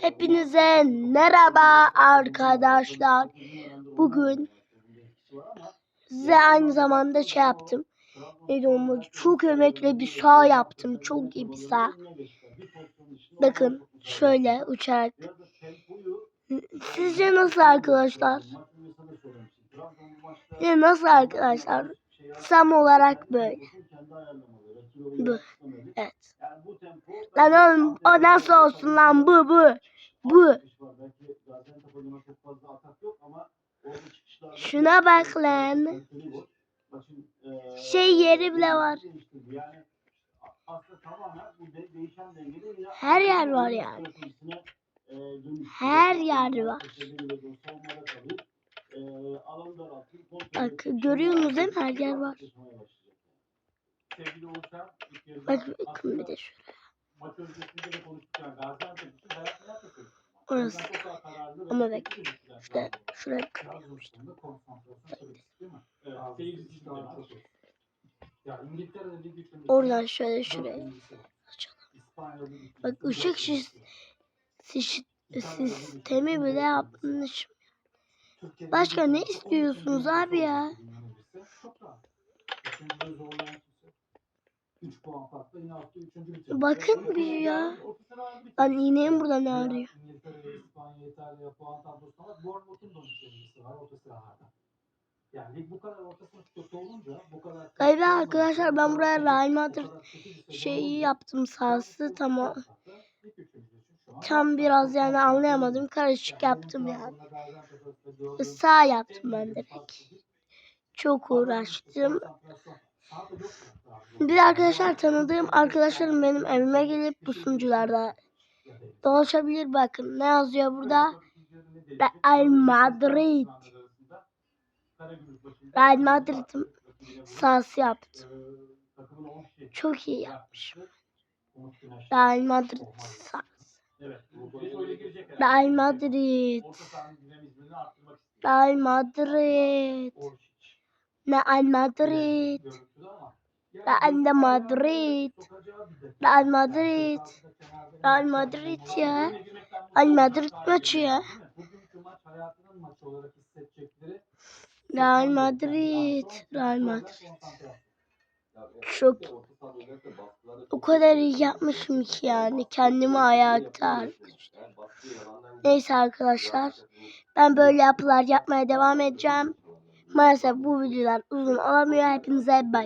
Hepinize merhaba arkadaşlar. Bugün size aynı zamanda şey yaptım. Neydi onun adı? Çok emekle bir sağ yaptım. Çok iyi bir sağ. Bakın şöyle uçarak. Sizce nasıl arkadaşlar? Ya nasıl arkadaşlar? Sam olarak böyle. Bu. Evet. Lan oğlum o nasıl olsun lan bu bu. Bu. Şuna bak lan. Şey yeri bile var. Her yer var yani. Her yer var. Bak görüyorsunuz değil? Her yer var. Bak bakın bir de şuraya. Maç öncesinde de konuştuk yani Gaziantep için hayatını yapıyor. Orası. Ama bak yapıyor? şuraya üçüncüsü, oradan şöyle şuraya açalım. Bak ışık sistemi bile. Türkiye'de Başka ne istiyorsunuz abi ya? Olması dinlenirse Çok rahat. Üçüncüde zorlayan kimse. Üç puan farklı yine hafta üçüncü bitirdi. Bakın bir ya. Lan iğneyim burada ne arıyor? İngiltere, İspanya, İtalya puan tablosuna bak. Bournemouth'un da bir var orta sıralarda. Yani bu kadar orta sınıf kötü olunca bu kadar Galiba arkadaşlar ben buraya Real Madrid şeyi yaptım sahası tamam. Tam biraz yani anlayamadım. Karışık yaptım yani. Sağ yaptım ben budur. Çok uğraştım. Bir arkadaşlar tanıdığım arkadaşlarım benim evime gelip bu sunucularda dolaşabilir bakın. Ne yazıyor burada? Real Madrid. Real Madrid'in sahası yaptım. Çok iyi yapmışım. Real Madrid sahası. Real Madrid. Real Madrid. Real Madrid. Real Madrid. Real Madrid. Real Madrid ya. Real Madrid maçı ya. Real Madrid. Real Madrid. Çok o kadar iyi yapmışım ki yani kendimi arkadaşlar. Neyse arkadaşlar ben böyle yapılar yapmaya devam edeceğim. Maalesef bu videolar uzun olamıyor. Hepinize bay bay.